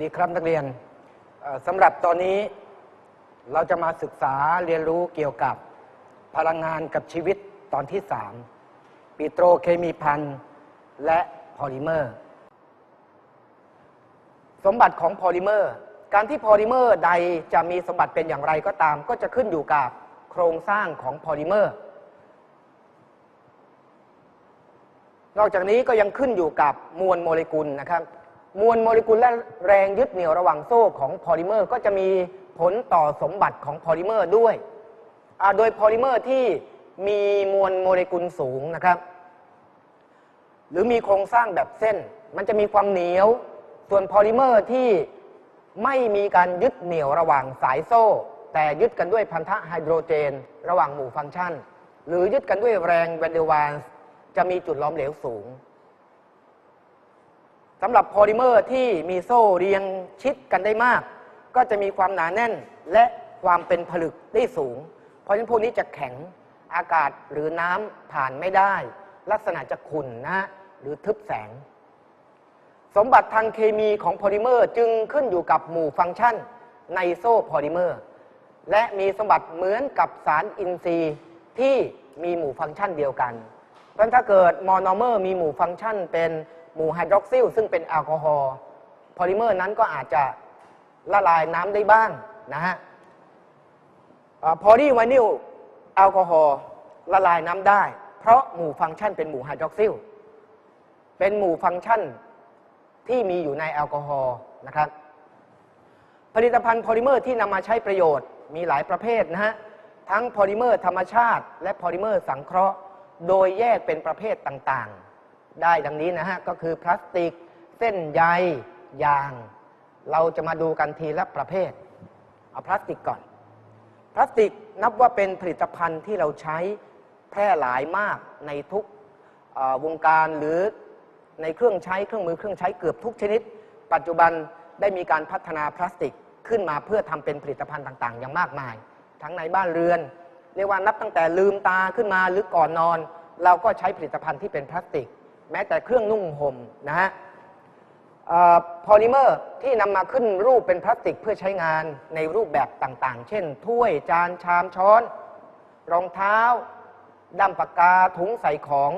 ดีครับนักเรียนสำหรับตอนนี้เราจะมาศึกษาเรียนรู้เกี่ยวกับพลังงานกับชีวิตตอนที่ 3 ปิโตรเคมีพันธ์และพอลิเมอร์ สมบัติของพอลิเมอร์ การที่พอลิเมอร์ใดจะมีสมบัติเป็นอย่างไรก็ตาม ก็จะขึ้นอยู่กับโครงสร้างของพอลิเมอร์ นอกจากนี้ก็ยังขึ้นอยู่กับมวลโมเลกุลนะครับ มวลโมเลกุลและแรงยึดเหนี่ยวระหว่างโซ่ของพอลิเมอร์ ก็จะมีผลต่อสมบัติของพอลิเมอร์ด้วย โดยพอลิเมอร์ที่มีมวลโมเลกุลสูงนะครับ หรือมีโครงสร้างแบบเส้น มันจะมีความเหนียว ส่วนพอลิเมอร์ที่ไม่มีการยึดเหนี่ยวระหว่างสายโซ่ แต่ยึดกันด้วยพันธะไฮโดรเจน ระหว่างหมู่ฟังก์ชัน หรือยึดกันด้วยแรงแวนเดอร์วานซ์จะมีจุดล้อมเหลวสูง สำหรับโพลิเมอร์ที่มีโซ่เรียงชิดกันได้มาก ก็จะมีความหนาแน่นและความเป็นผลึกได้สูง เพราะฉะนั้นพวกนี้จะแข็งอากาศหรือน้ำผ่านไม่ได้ ลักษณะจะขุ่นนะหรือทึบแสง สมบัติทางเคมีของโพลิเมอร์จึงขึ้นอยู่กับหมู่ฟังก์ชันในโซ่โพลิเมอร์ และมีสมบัติเหมือนกับสารอินทรีย์ที่มีหมู่ฟังก์ชันเดียวกัน เพราะฉะนั้นถ้าเกิดมอนอเมอร์มีหมู่ฟังก์ชันเป็น หมู่ไฮดรอกซิลซึ่งเป็นแอลกอฮอล์โพลิเมอร์นั้นก็อาจจะละลายน้ำได้บ้างนะฮะพอลีไวนิลแอลกอฮอล์ละลายน้ำได้ เพราะหมู่ฟังก์ชันเป็นหมู่ไฮดรอกซิลเป็นหมู่ฟังก์ชันที่มีอยู่ในแอลกอฮอล์นะครับผลิตภัณฑ์โพลิเมอร์ที่นำมาใช้ประโยชน์มีหลายประเภทนะฮะทั้งโพลิเมอร์ธรรมชาติ และโพลิเมอร์สังเคราะห์ โดยแยกเป็นประเภทต่างๆ ได้ดังนี้นะฮะ ก็คือพลาสติก เส้นใยยาง เราจะมาดูกันทีละประเภท เอาพลาสติกก่อน พลาสติกนับว่าเป็นผลิตภัณฑ์ที่เราใช้แพร่หลายมากในทุกวงการหรือในเครื่องใช้เครื่องมือเครื่องใช้เกือบทุกชนิด ปัจจุบันได้มีการพัฒนาพลาสติกขึ้นมาเพื่อทำเป็นผลิตภัณฑ์ต่างๆ อย่างมากมาย ทั้งในบ้านเรือน เรียกว่านับตั้งแต่ลืมตาขึ้นมาหรือก่อนนอน เราก็ใช้ผลิตภัณฑ์ที่เป็นพลาสติก แม้แต่เครื่องนุ่งห่มนะฮะพอลิเมอร์ที่นำมาขึ้นรูปเป็นพลาสติกเพื่อใช้งานในรูปแบบต่างๆ เช่น ถ้วยจานชามช้อน รองเท้าด้ามปากกาถุงใส่ของ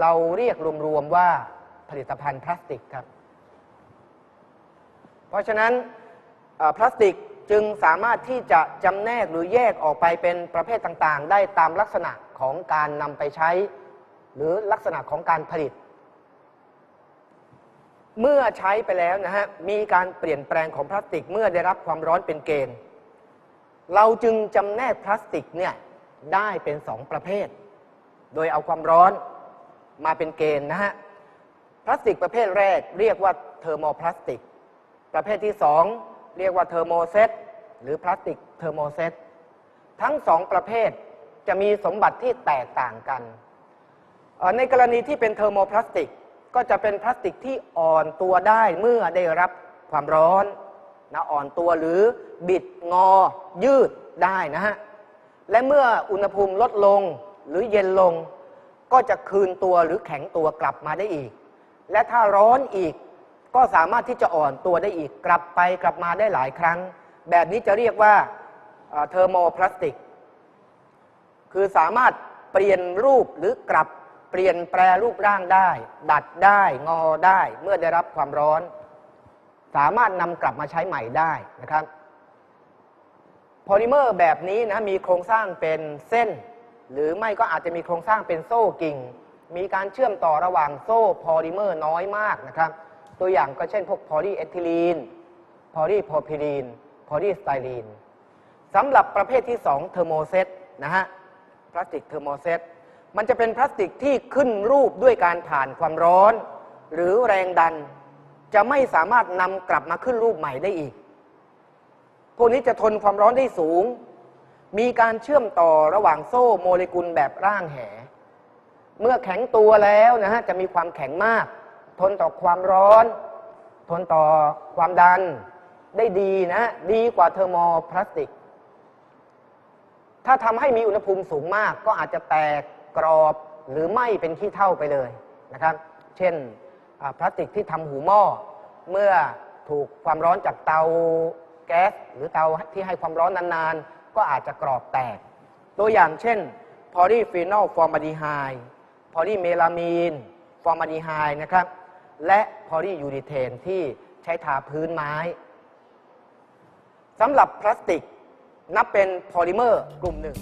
เราเรียกรวมๆว่าผลิตภัณฑ์พลาสติกครับ เพราะฉะนั้นพลาสติกจึงสามารถที่จะจำแนกหรือแยกออกไปเป็นประเภทต่างๆ ได้ตามลักษณะของการนำไปใช้ หรือลักษณะของการผลิต เมื่อใช้ไปแล้วนะฮะ มีการเปลี่ยนแปลงของพลาสติกเมื่อได้รับความร้อนเป็นเกณฑ์ เราจึงจำแนกพลาสติกเนี่ยได้เป็นสองประเภท โดยเอาความร้อนมาเป็นเกณฑ์นะฮะ พลาสติกประเภทแรกเรียกว่าเทอร์โมพลาสติก ประเภทที่สองเรียกว่าเทอร์โมเซตหรือพลาสติกเทอร์โมเซตทั้งสองประเภทจะมีสมบัติที่แตกต่างกัน ในกรณีที่เป็นเทอร์โมพลาสติก ก็จะเป็นพลาสติกที่อ่อนตัวได้เมื่อได้รับความร้อนนะอ่อนตัวหรือบิดงอ ยืดได้นะฮะ และเมื่ออุณหภูมิลดลงหรือเย็นลง ก็จะคืนตัวหรือแข็งตัวกลับมาได้อีก และถ้าร้อนอีกก็สามารถที่จะอ่อนตัวได้อีก กลับไปกลับมาได้หลายครั้ง แบบนี้จะเรียกว่าเทอร์โมพลาสติก คือสามารถเปลี่ยนรูปหรือกลับ เปลี่ยนแปรรูปร่างได้ ดัดได้งอได้ เมื่อได้รับความร้อน สามารถนำกลับมาใช้ใหม่ได้นะครับโพลิเมอร์แบบนี้นะมีโครงสร้างเป็นเส้น หรือไม่ก็อาจจะมีโครงสร้างเป็นโซ่กิ่ง มีการเชื่อมต่อระหว่างโซ่โพลิเมอร์น้อยมากนะครับ ตัวอย่างก็เช่นพวกพอลีเอทิลีนพอลีโพพิลีนพอลีสไตรีนสำหรับประเภทที่ 2 เทอร์โมเซตนะฮะพลาสติกเทอร์โมเซต มันจะเป็นพลาสติกที่ขึ้นรูปด้วยการผ่านความร้อน หรือแรงดัน จะไม่สามารถนำกลับมาขึ้นรูปใหม่ได้อีก พวกนี้จะทนความร้อนได้สูง มีการเชื่อมต่อระหว่างโซ่โมเลกุลแบบร่างแห เมื่อแข็งตัวแล้วนะฮะจะมีความแข็งมาก ทนต่อความร้อน ทนต่อความดันได้ดีนะ ดีกว่าเทอร์โมพลาสติก ถ้าทำให้มีอุณหภูมิสูงมากก็อาจจะแตก กรอบหรือไม้เป็นขี้เท่าไปเลยนะครับ เช่นพลาสติกที่ทำหูหม้อเมื่อถูกความร้อนจากเตาแก๊สหรือเตาที่ให้ความร้อนนานๆ ก็อาจจะกรอบแตก ตัวอย่างเช่นพอลีฟีนอลฟอร์มาดีไฮพอลีเมลามีนฟอร์มาดีไฮนะครับ และพอลียูริเทนที่ใช้ทาพื้นไม้สำหรับพลาสติกนับเป็นพอลิเมอร์กลุ่มหนึ่ง